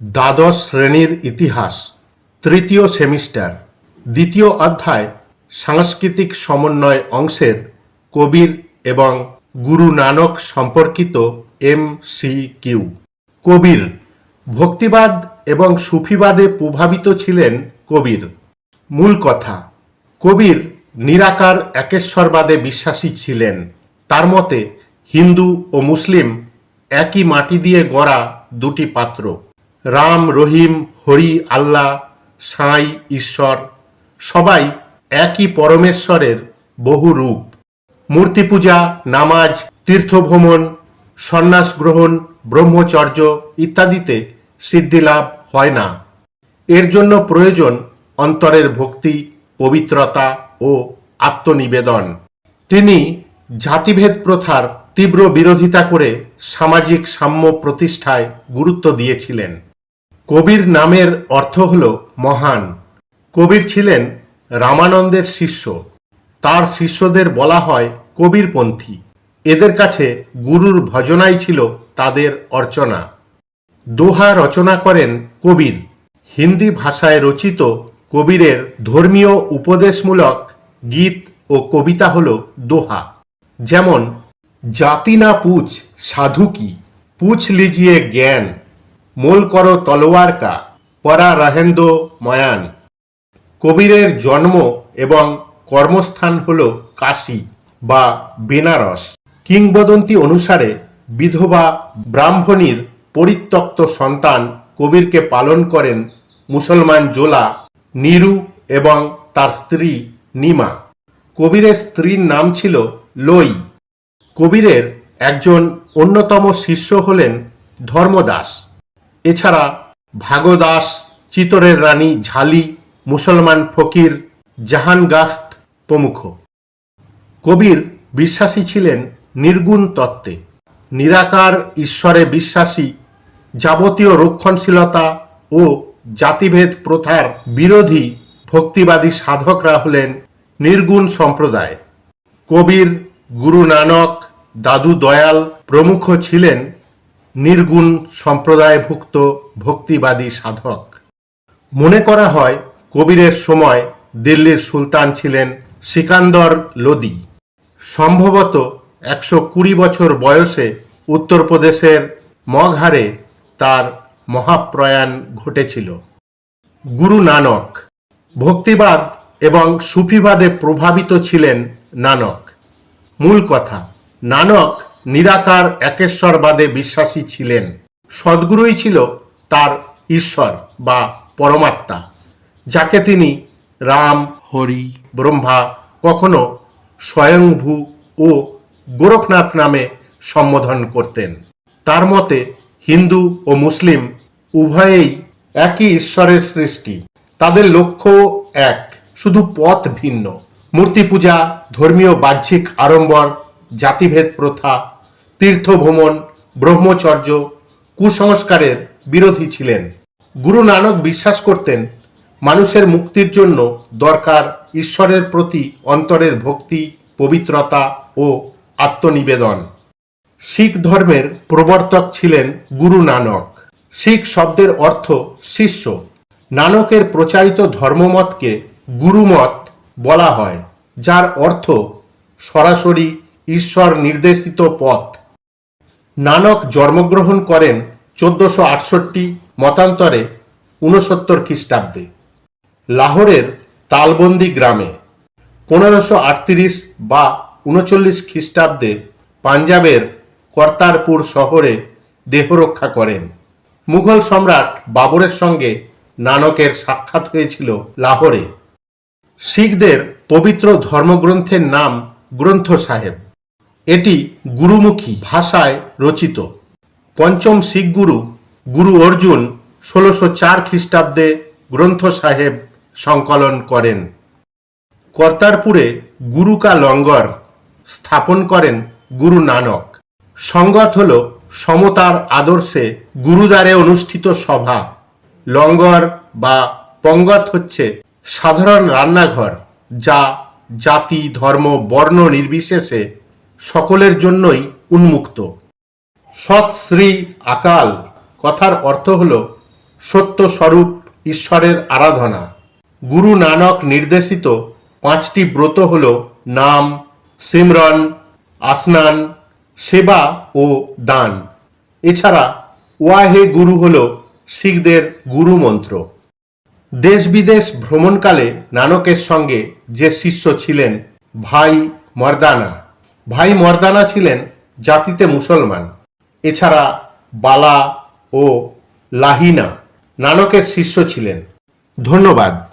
দ্বাদশ শ্রেণির ইতিহাস, তৃতীয় সেমিস্টার, দ্বিতীয় অধ্যায়, সাংস্কৃতিক সমন্বয় অংশের কবির এবং গুরু নানক সম্পর্কিত এম সি কিউ। কবির, ভক্তিবাদ এবং সুফিবাদে প্রভাবিত ছিলেন কবির। মূল কথা, কবির নিরাকার একেশ্বরবাদে বিশ্বাসী ছিলেন। তার মতে হিন্দু ও মুসলিম একই মাটি দিয়ে গড়া দুটি পাত্র। রাম, রহিম, হরি, আল্লাহ, সাঁই, ঈশ্বর, সবাই একই পরমেশ্বরের বহু রূপ। মূর্তি পূজা, নামাজ তীর্থভ্রমণ সন্ন্যাস গ্রহণ, ব্রহ্মচর্য ইত্যাদিতে সিদ্ধিলাভ হয় না। এর জন্য প্রয়োজন অন্তরের ভক্তি, পবিত্রতা ও আত্মনিবেদন। তিনি জাতিভেদ প্রথার তীব্র বিরোধিতা করে সামাজিক সাম্য প্রতিষ্ঠায় গুরুত্ব দিয়েছিলেন। কবির নামের অর্থ হল মহান। কবির ছিলেন রামানন্দের শিষ্য। তার শিষ্যদের বলা হয় কবিরপন্থী। এদের কাছে গুরুর ভজনাই ছিল তাদের অর্চনা। দোহা রচনা করেন কবির। হিন্দি ভাষায় রচিত কবিরের ধর্মীয় উপদেশমূলক গীত ও কবিতা হল দোহা। যেমন, জাতি না পুছ, সাধু কি? পুছ লিজিয়ে জ্ঞান। মোল করো তলোয়ার কা, পরা রহেন্দ ময়ান। কবিরের জন্ম এবং কর্মস্থান হল কাশী বা বেনারস। কিংবদন্তি অনুসারে বিধবা ব্রাহ্মণীর পরিত্যক্ত সন্তান কবিরকে পালন করেন মুসলমান জোলা, নিরু এবং তার স্ত্রী নিমা। কবিরের স্ত্রীর নাম ছিল লই। কবিরের একজন অন্যতম শিষ্য হলেন ধর্মদাস। এছাড়া ভাগদাস, চিতরের রানী ঝালি, মুসলমান ফকির, জাহানগাস্ত প্রমুখ। কবির বিশ্বাসী ছিলেন নির্গুণ তত্ত্বে। নিরাকার ঈশ্বরে বিশ্বাসী, যাবতীয় রক্ষণশীলতা ও জাতিভেদ প্রথার বিরোধী, ভক্তিবাদী সাধকরা হলেন নির্গুণ সম্প্রদায়। কবির গুরু নানক দাদু দয়াল প্রমুখ ছিলেন নির্গুণ, সম্প্রদায়ভুক্ত, ভক্তিবাদী সাধক। মনে করা হয়, কবিরের সময় দিল্লির সুলতান ছিলেন সিকান্দর লোদি। সম্ভবত একশো কুড়ি বছর বয়সে উত্তরপ্রদেশের মগহারে তার মহাপ্রয়াণ ঘটেছিল। গুরু নানক। ভক্তিবাদ এবং সুফিবাদে প্রভাবিত ছিলেন নানক। মূল কথা, নানক নিরাকার একেশ্বরবাদে বিশ্বাসী ছিলেন। সদ্গুরুই ছিল তার ঈশ্বর বা পরমাত্মা, যাকে তিনি রাম, হরি, ব্রহ্মা, কখনো স্বয়ংভূ ও গোরখনাথ নামে সম্বোধন করতেন। তার মতে, হিন্দু ও মুসলিম উভয়েই একই ঈশ্বরের সৃষ্টি। তাদের লক্ষ্য এক, শুধু পথ ভিন্ন। মূর্তি পূজা ধর্মীয় বাহ্যিক আড়ম্বর, জাতিভেদ প্রথা তীর্থভ্রমণ, ব্রহ্মচর্য, কুসংস্কারের বিরোধী ছিলেন। গুরু নানক বিশ্বাস করতেন, মানুষের মুক্তির জন্য দরকার ঈশ্বরের প্রতি অন্তরের ভক্তি, পবিত্রতা ও আত্মনিবেদন। শিখ ধর্মের প্রবর্তক ছিলেন গুরু নানক। শিখ শব্দের অর্থ শিষ্য। নানকের প্রচারিত ধর্মমতকে গুরুমত বলা হয়, যার অর্থ সরাসরি ঈশ্বর নির্দেশিত পথ। নানক জন্মগ্রহণ করেন চোদ্দশো আটষট্টি মতান্তরে ঊনসত্তর খ্রিস্টাব্দে। লাহোরের তালবন্দি গ্রামে পনেরোশো আটত্রিশ বা উনচল্লিশ খ্রিস্টাব্দে পাঞ্জাবের কর্তারপুর শহরে দেহরক্ষা করেন। মুঘল সম্রাট বাবরের সঙ্গে নানকের সাক্ষাৎ হয়েছিল লাহোরে। শিখদের পবিত্র ধর্মগ্রন্থের নাম গ্রন্থ সাহেব এটি গুরুমুখী ভাষায় রচিত। পঞ্চম শিখ গুরু গুরু অর্জুন, ষোলোশো চার খ্রিস্টাব্দে গ্রন্থ সাহেব সংকলন করেন। কর্তারপুরে গুরুকা লঙ্গর স্থাপন করেন গুরু নানক। সঙ্গত হল সমতার আদর্শে গুরুদ্বারে অনুষ্ঠিত সভা। লঙ্গর বা পঙ্গত হচ্ছে সাধারণ রান্নাঘর, যা জাতি, ধর্ম, বর্ণ নির্বিশেষে সকলের জন্যই উন্মুক্ত। সৎ শ্রী আকাল, কথার অর্থ হল সত্য স্বরূপ ঈশ্বরের আরাধনা। গুরু নানক নির্দেশিত পাঁচটি ব্রত হল নাম, সিমরন, আসনান, সেবা ও দান। এছাড়া ওয়াহে গুরু হল শিখদের গুরু মন্ত্র। দেশ বিদেশ ভ্রমণকালে নানকের সঙ্গে যে শিষ্য ছিলেন ভাই মর্দানা। ভাই মর্দানা ছিলেন জাতিতে মুসলমান। এছাড়া বালা ও লাহিনা নানকের শিষ্য ছিলেন। ধন্যবাদ।